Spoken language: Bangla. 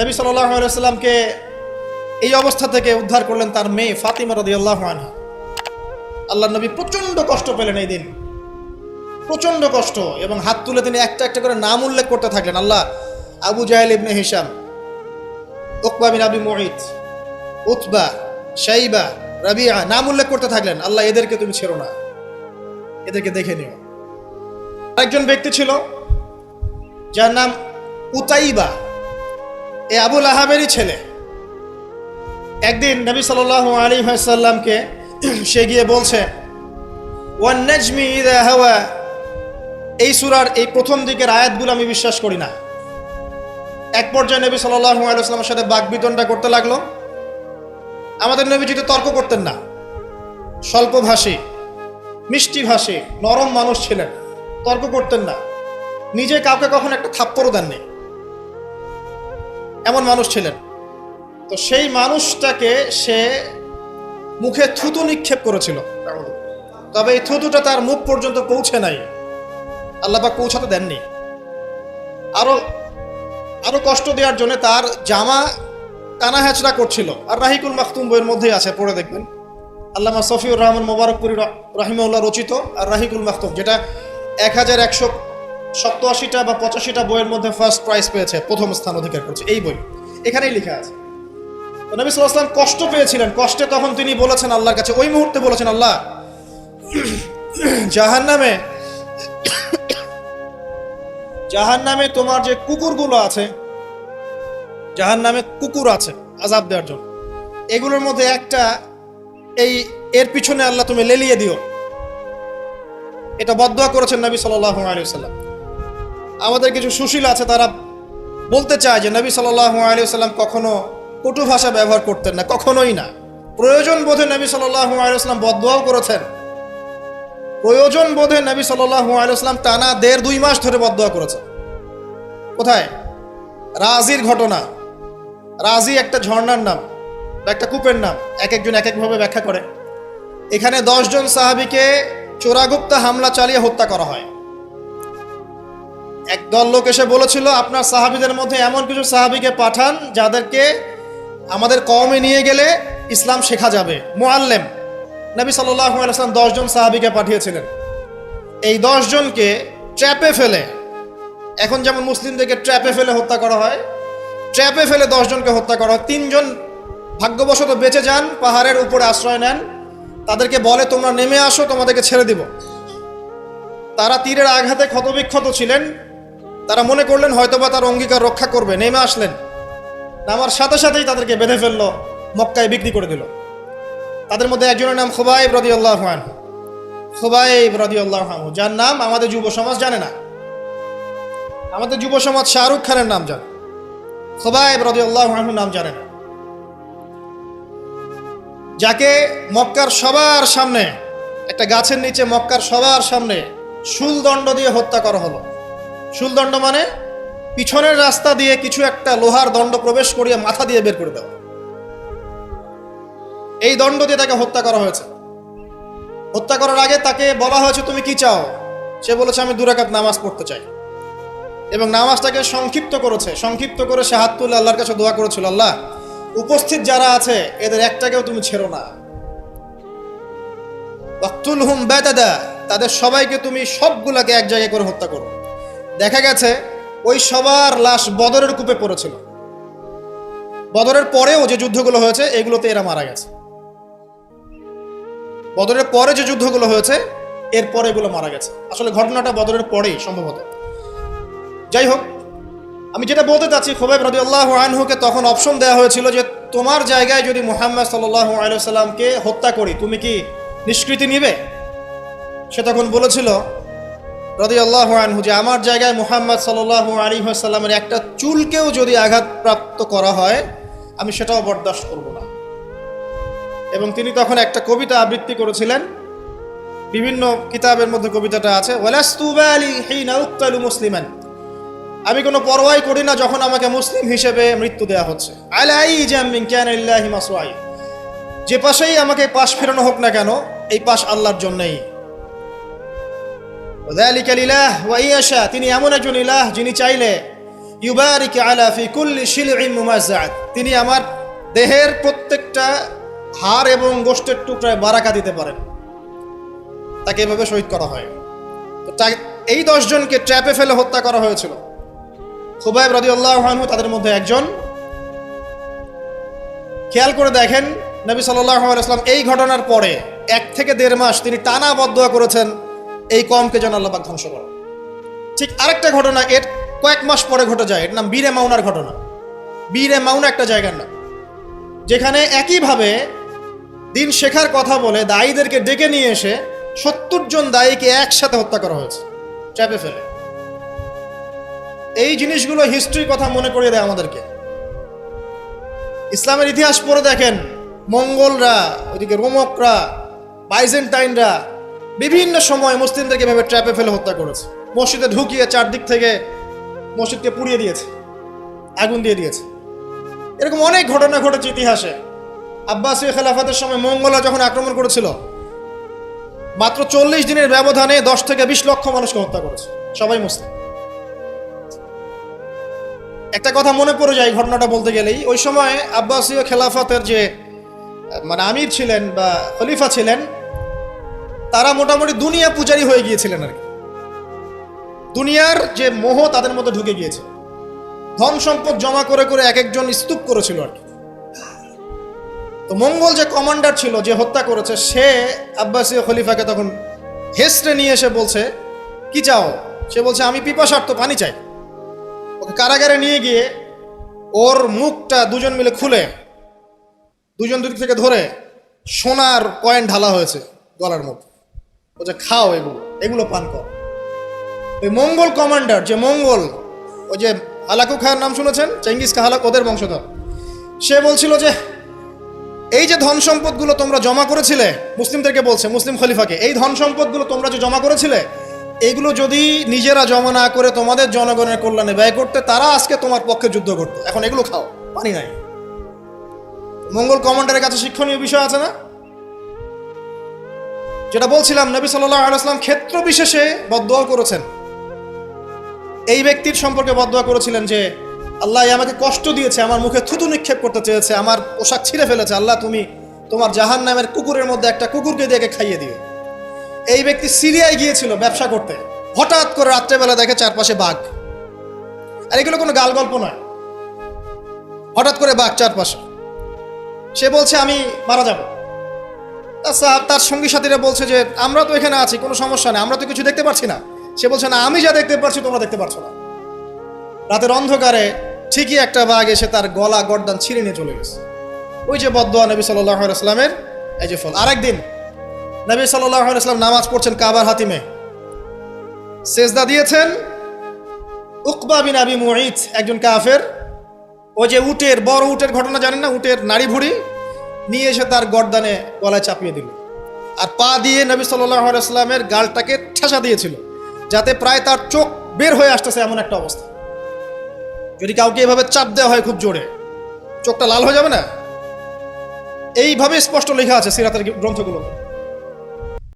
নবী সাল্লামকে এই অবস্থা থেকে উদ্ধার করলেন তার মেয়ে ফাতিমা রদি আল্লাহ আনহা। আল্লাহ নবী প্রচণ্ড কষ্ট পেলেন এই দিন। প্রচণ্ড কষ্ট এবং হাত তুলে তিনি একটা একটা করে নাম উল্লেখ করতে থাকলেন। আল্লাহ আবু জাহেল ইবনে হিসাম উকবা বিন আবি মুঈদ উতবা, শাইবা, রাবিয়া নাম উল্লেখ করতে থাকলেন। আল্লাহ এদেরকে তুমি ছেড়ো না। এদেরকে দেখে নিও। একজন ব্যক্তি ছিল যার নাম উতাইবা। এ আবুল আহাবেরই ছেলে। একদিন নবী সাল আলী সাল্লামকে সে গিয়ে বলছে, ওয়ান নাজমি ইদা হাওয়া। এই সুরার এই প্রথম দিকের আয়াতগুলো আমি বিশ্বাস করি না। এক পর্যায়ে নবী সাল্লাহ আলাইস্লামের সাথে বাকবিতনটা করতে লাগল। আমাদের নবী যদি তর্ক করতেন না। স্বল্প ভাষী, মিষ্টি ভাষী, নরম মানুষ ছিলেন। তর্ক করতেন না। নিজে কাউকে কখন একটা থাপ্পড়ও দেননি। এমন মানুষ ছিলেন। তো সেই মানুষটাকে সে মুখে থুতু নিক্ষেপ করেছিল। তবে এই থুতুটা তার মুখ পর্যন্ত পৌঁছে নাই। আল্লাপাক পৌঁছাতে দেননি। আরও আরও কষ্ট দেওয়ার জন্য তার জামা টানা হ্যাচড়া করছিল। আর রাহিকুল মাখতুম বইয়ের মধ্যেই আছে, পড়ে দেখবেন। আল্লামা সফিউর রহমান মোবারকপুরি রাহিমউল্লাহ রচিত আর রাহিকুল মাখতুম, যেটা এক হাজার একশো সপ্তআশিটা বা পঁচাশিটা বইয়ের মধ্যে ফার্স্ট প্রাইজ পেয়েছে, প্রথম স্থান অধিকার করছে। এই বই, এখানেই লেখা আছে। তো নবী সাল্লাম কষ্ট পেয়েছিলেন। কষ্টে তখন তিনি বলেছেন আল্লাহর কাছে, ওই মুহূর্তে বলেছেন, আল্লাহ জাহান নামে জাহান নামে তোমার যে কুকুরগুলো আছে জাহান নামে কুকুর আছে আজাব দেওয়ার জন্য। এগুলোর মধ্যে একটা, এই, এর পিছনে আল্লাহ তুমি লেলিয়ে দিও। এটা বদয়া করেছেন নবী সাল্লাহ আলিয়াল্লাম আমাদের কিছু সুশীল আছে, তারা বলতে চায় যে নবী সাল্লাহ আলিয়াল্লাম কখনো কটু ভাষা ব্যবহার করতেন না, কখনোই না। প্রয়োজন বোধে নবী সাল্লাহ আলিয়াল্লাম বদয়াও করেছেন। প্রয়োজন বোধে নবী সাল্লাহ আলিয়াল্লাম টানা দেড় দুই মাস ধরে বদয়া করেছেন। কোথায়? রাজির ঘটনা। রাজি একটা ঝর্ণার নাম একটা কূপের নাম, এক একজন এক একভাবে ব্যাখ্যা করে। এখানে দশজন সাহাবিকে চোরাগুপ্তা হামলা চালিয়ে হত্যা করা হয়। এক দল লোক এসে বলেছিল, আপনার সাহাবিদের মধ্যে এমন কিছু সাহাবিকে পাঠান যাদেরকে আমাদের কমে নিয়ে গেলে ইসলাম শেখা যাবে। মোয়াল্লেম নবী সাল্লাম দশজন সাহাবিকে পাঠিয়েছিলেন। এই দশজনকে ট্র্যাপে ফেলে, এখন যেমন মুসলিমদেরকে ট্র্যাপে ফেলে হত্যা করা হয়, ট্র্যাপে ফেলে দশজনকে হত্যা করা হয়। তিনজন ভাগ্যবশত বেঁচে যান, পাহাড়ের উপরে আশ্রয় নেন, তাদেরকে বলে, তোমরা নেমে আসো, তোমাদেরকে ছেড়ে দিব। তারা তীরের আঘাতে ক্ষতবিক্ষত ছিলেন। তারা মনে করলেন হয়তোবা তার অঙ্গীকার রক্ষা করবে। নেমে আসলেন। নামার সাথে সাথেই তাদেরকে বেঁধে ফেলল, মক্কায় বিক্রি করে দিল। তাদের মধ্যে একজনের নাম খুবাইব রদি আল্লাহ খুবাইব আল্লাহ যার নাম আমাদের যুব সমাজ জানে না। আমাদের যুব সমাজ শাহরুখ খানের নাম জানে। খুবাইব আল্লাহ নাম জানে না। যাকে মক্কার সবার সামনে, একটা গাছের নিচে মক্কার সবার সামনে, শুলদণ্ড দিয়ে হত্যা করা হলো। শুলদণ্ড মানে পিছনের রাস্তা দিয়ে কিছু একটা লোহার দণ্ড প্রবেশ করিয়ে মাথা দিয়ে বের করে দেওয়া। এই দণ্ড দিয়ে তাকে হত্যা করা হয়েছে। হত্যা করার আগে তাকে বলা হয়েছে, তুমি কি চাও? সে বলেছে, আমি দুরাকাত নামাজ পড়তে চাই। এবং নামাজটাকে সংক্ষিপ্ত করেছে। সংক্ষিপ্ত করে সে হাত তুলে আল্লাহর কাছে দোয়া করেছিল, আল্লাহ, উপস্থিত যারা আছে, এদের একটাকেও তুমি ছেড়ো না। হুম তাদের সবাইকে তুমি সবগুলাকে এক জায়গায় করে হত্যা করো। দেখা গেছে ওই সবার লাশ বদরের কূপে পড়েছিল। বদরের পরেও যে যুদ্ধগুলো হয়েছে, এগুলোতে এরা মারা গেছে। বদরের পরে যে যুদ্ধগুলো হয়েছে এর পরে এগুলো মারা গেছে। আসলে ঘটনাটা বদরের পরেই সম্ভবত। যাই হোক, আমি যেটা বলতে চাচ্ছি, খোবাইব রাজি আল্লাহ আনহুকে তখন অপশন দেওয়া হয়েছিল যে, তোমার জায়গায় যদি মুহাম্মদ সাল্লাহ আলাইসাল্লামকে হত্যা করি, তুমি কি নিষ্কৃতি নিবে? সে তখন বলেছিল রদি আল্লাহ আনহু, যে আমার জায়গায় মুহাম্মদ সাল্লাহ আলী সাল্লামের একটা চুলকেও যদি আঘাতপ্রাপ্ত করা হয়, আমি সেটাও বরদাস্ত করব না। এবং তিনি তখন একটা কবিতা আবৃত্তি করেছিলেন। বিভিন্ন কিতাবের মধ্যে কবিতাটা আছে ওয়ালাস্তুবা মুসলিমান। আমি কোনো পরোয়াই করি না যখন আমাকে মুসলিম হিসেবে মৃত্যু দেওয়া হচ্ছে। যে পাশেই আমাকে পাশ ফেরানো হোক না কেন, এই পাশ আল্লাহর জন্যই। ওয়াদালিকা লিলাহ ওয়া ইয়াশা তিনি এমন একজন ইলাহ যিনি চাইলে ইউবারিক আলা ফি কুল্লি শিলইন মুমাজ্জাআত তিনি আমার দেহের প্রত্যেকটা হাড় এবং গোষ্ঠের টুকরায় বারাকা দিতে পারেন। তাকে এভাবে শহীদ করা হয়। এই দশজনকে ট্র্যাপে ফেলে হত্যা করা হয়েছিল। খুবাইব রাদিয়াল্লাহু আনহু তাদের মধ্যে একজন। খেয়াল করে দেখেন, নবী সাল্লাল্লাহু আলাইহি ওয়াসাল্লাম এই ঘটনার পরে এক থেকে দেড় মাস তিনি টানা বদয়া করেছেন। এই কমকে যেন আল্লাহ ধ্বংস করে ঠিক আরেকটা ঘটনা, এর কয়েক মাস পরে ঘটে যায়। এর নাম বীরে মাউনার ঘটনা। বীরে মাউনা একটা জায়গার নাম। যেখানে একইভাবে দিন শেখার কথা বলে দায়ীদেরকে ডেকে নিয়ে এসে সত্তর জন দায়ীকে একসাথে হত্যা করা হয়েছে, চাপে ফেলে। এই জিনিসগুলো হিস্ট্রির কথা মনে করিয়ে দেয় আমাদেরকে। ইসলামের ইতিহাস পড়ে দেখেন, মঙ্গলরা, ওইদিকে রোমকরা, বাইজেন্টাইনরা বিভিন্ন সময় মুসলিমদেরকে এভাবে ট্র্যাপে ফেলে হত্যা করেছে। মসজিদে ঢুকিয়ে চারদিক থেকে মসজিদকে পুড়িয়ে দিয়েছে, আগুন দিয়ে দিয়েছে। এরকম অনেক ঘটনা ঘটেছে ইতিহাসে। আব্বাসীয় খেলাফাতের সময় মঙ্গলা যখন আক্রমণ করেছিল, মাত্র চল্লিশ দিনের ব্যবধানে দশ থেকে বিশ লক্ষ মানুষকে হত্যা করেছে, সবাই মুসলিম। একটা কথা মনে পড়ে যায় ঘটনাটা বলতে গেলেই, ওই সময় আব্বাসীয় খেলাফতের যে মানে আমির ছিলেন বা খলিফা ছিলেন তারা মোটামুটি দুনিয়া পূজারি হয়ে গিয়েছিলেন আর কি। দুনিয়ার যে মোহ তাদের মধ্যে ঢুকে গিয়েছে। ধন সম্পদ জমা করে করে এক একজন স্তূপ করেছিল আর কি। তো মঙ্গল যে কমান্ডার ছিল, যে হত্যা করেছে, সে আব্বাসীয় খলিফাকে তখন হেসড়ে নিয়ে এসে বলছে, কি চাও? সে বলছে, আমি পিপাসার্থ পানি চাই। ওকে কারাগারে নিয়ে গিয়ে ওর মুখটা দুজন মিলে খুলে, দুজন দুদিক থেকে ধরে সোনার কয়েন ঢালা হয়েছে গলার মধ্যে। বলছে, খাও এগুলো এগুলো পান কর। ওই মঙ্গল কমান্ডার যে মঙ্গল ওই যে হালাকু খায়ের নাম শুনেছেন? চেঙ্গিস হালাক, ওদের বংশধর। সে বলছিল যে, এই যে ধন সম্পদগুলো তোমরা জমা করেছিলে, মুসলিমদেরকে বলছে, মুসলিম খলিফাকে, এই ধন সম্পদগুলো তোমরা যে জমা করেছিলে, এগুলো যদি নিজেরা জমা না করে তোমাদের জনগণের কল্যাণে ব্যয় করতে, তারা আজকে তোমার পক্ষে যুদ্ধ করতো। এখন এগুলো খাও, পানি নাই। মঙ্গল কমান্ডারের কাছে শিক্ষণীয় বিষয় আছে না? যেটা বলছিলাম, নবী সাল্লাহ আলাইসলাম ক্ষেত্র বিশেষে বদোয়া করেছেন। এই ব্যক্তির সম্পর্কে বদোয়া করেছিলেন যে, আল্লাহ আমাকে কষ্ট দিয়েছে, আমার মুখে থুতু নিক্ষেপ করতে চেয়েছে, আমার পোশাক ছিঁড়ে ফেলেছে, আল্লাহ তুমি তোমার জাহান নামের কুকুরের মধ্যে একটা কুকুরকে একে খাইয়ে দিবে এই ব্যক্তি সিরিয়ায় গিয়েছিল ব্যবসা করতে। হঠাৎ করে রাত্রেবেলা দেখে চারপাশে বাঘ। আর এগুলো কোনো গাল গল্প নয়। হঠাৎ করে বাঘ চারপাশে। সে বলছে, আমি মারা যাব। সাহাব তার সঙ্গী সাথীরা বলছে যে, আমরা তো এখানে আছি, কোনো সমস্যা নেই, আমরা তো কিছু দেখতে পাচ্ছি না। সে বলছে, না, আমি যা দেখতে পাচ্ছি তোমরা দেখতে পারছ না। রাতের অন্ধকারে ঠিকই একটা বাঘ এসে তার গলা গর্দান ছিঁড়ে নিয়ে চলে গেছে। ওই যে বদোয়া নবী সাল্লামের এই যে ফল। আরেকদিন নবী সাল্লাম নামাজ পড়ছেন কাবার হাতিমে। সেজদা দিয়েছেন উকবা বিন আবি মুঈত, একজন কাফের। ওই যে উটের, বড় উটের ঘটনা জানেন না? উটের নাড়ি ভুড়ি নিয়ে এসে তার গর্দানে গলায় চাপিয়ে দিল। আর পা দিয়ে নবী সাল্লামের গালটাকে ঠেসা দিয়েছিল, যাতে প্রায় তার চোখ বের হয়ে আসতেছে এমন একটা অবস্থা। যদি কাউকে এভাবে চাপ দেওয়া হয় খুব জোরে, চোখটা লাল হয়ে যাবে না? এইভাবে স্পষ্ট লেখা আছে সিরাতের গ্রন্থগুলো